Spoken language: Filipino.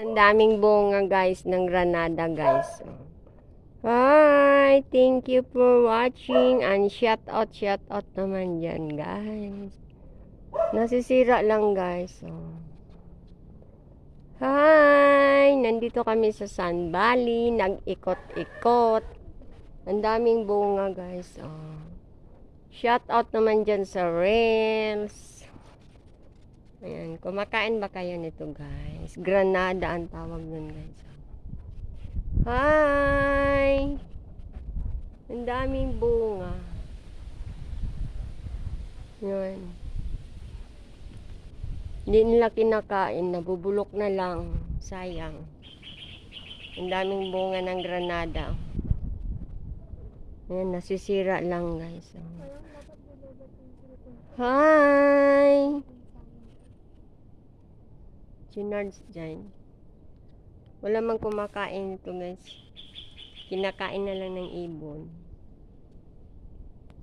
Ang daming bunga guys ng granada guys. Hi! Thank you for watching and shout out shout out naman dyan guys. Nasisira lang guys. Oh. Hi! Nandito kami sa Sun Valley. Nag-ikot-ikot. Ang daming bunga guys. Oh. Shout out naman dyan sa Rails. Ayan. Kumakain ba kayo nito guys? Granada ang tawag nun guys. Hi! Ang daming bunga. Yun. Hindi nila kinakain. Nabubulok na lang. Sayang. Ang daming bunga ng granada. Ayan, nasisira lang guys. Hi! Junards dyan. Wala mang kumakain ito guys. Kinakain na lang ng ibon.